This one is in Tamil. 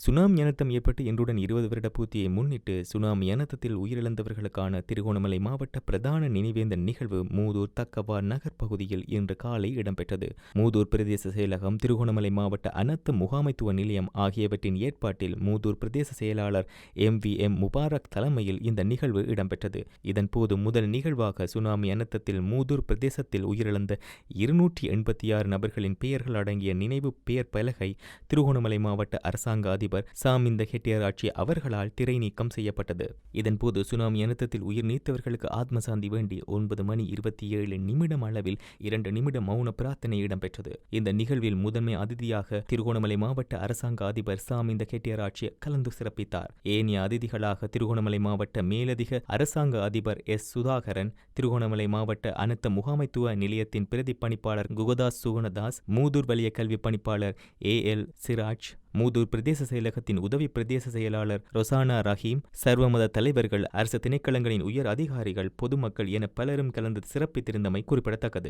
சுனாமி அனர்த்தம் ஏற்பட்டு இன்றுடன் இருபது வருட பூர்த்தியை முன்னிட்டு சுனாமி அனர்த்தத்தில் உயிரிழந்தவர்களுக்கான திருகோணமலை மாவட்ட பிரதான நினைவேந்த நிகழ்வு மூதூர் தக்கவா நகர் பகுதியில் இன்று காலை இடம்பெற்றது. மூதூர் பிரதேச செயலகம் திருகோணமலை மாவட்ட அனர்த்த முகாமைத்துவ நிலையம் ஆகியவற்றின் ஏற்பாட்டில் மூதூர் பிரதேச செயலாளர் எம் வி எம் முபாரக் தலைமையில் இந்த நிகழ்வு இடம்பெற்றது. இதன்போது முதல் நிகழ்வாக சுனாமி அனர்த்தத்தில் மூதூர் பிரதேசத்தில் உயிரிழந்த இருநூற்றி எண்பத்தி ஆறு நபர்களின் பெயர்கள் அடங்கிய நினைவு பெயர் பலகை திருகோணமலை மாவட்ட அரசாங்க அதிபர் சாமிந்த ஹெட்டியராட்சி அவர்களால் திரை நீக்கம் செய்யப்பட்டது. இதன்போது சுனாமி அனர்த்தத்தில் உயிர் நீத்தவர்களுக்கு ஆத்மசாந்தி வேண்டி ஒன்பது மணி இருபத்தி ஏழு நிமிடம் அளவில் இரண்டு நிமிட மௌன பிரார்த்தனை இடம்பெற்றது. இந்த நிகழ்வில் முதன்மை அதிதியாக திருகோணமலை மாவட்ட அரசாங்க அதிபர் சாமிந்த ஹெட்டியராட்சி கலந்து சிறப்பித்தார். ஏனைய அதிதிகளாக திருகோணமலை மாவட்ட மேலதிக அரசாங்க அதிபர் எஸ் சுதாகரன் திருகோணமலை மாவட்ட அனர்த்த முகாமைத்துவ நிலையத்தின் பிரதி பணிப்பாளர் குகதாஸ் சுகுணதாஸ் மூதூர் வலிய கல்வி பணிப்பாளர் ஏ எல் சிராஜ் மூதூர் பிரதேச செயலகத்தின் உதவி பிரதேச செயலாளர் ரொசானா ரஹீம் சர்வமத தலைவர்கள் அரசு திணைக்களங்களின் உயர் அதிகாரிகள் பொதுமக்கள் என பலரும் கலந்து சிறப்பித்திருந்தமை குறிப்பிடத்தக்கது.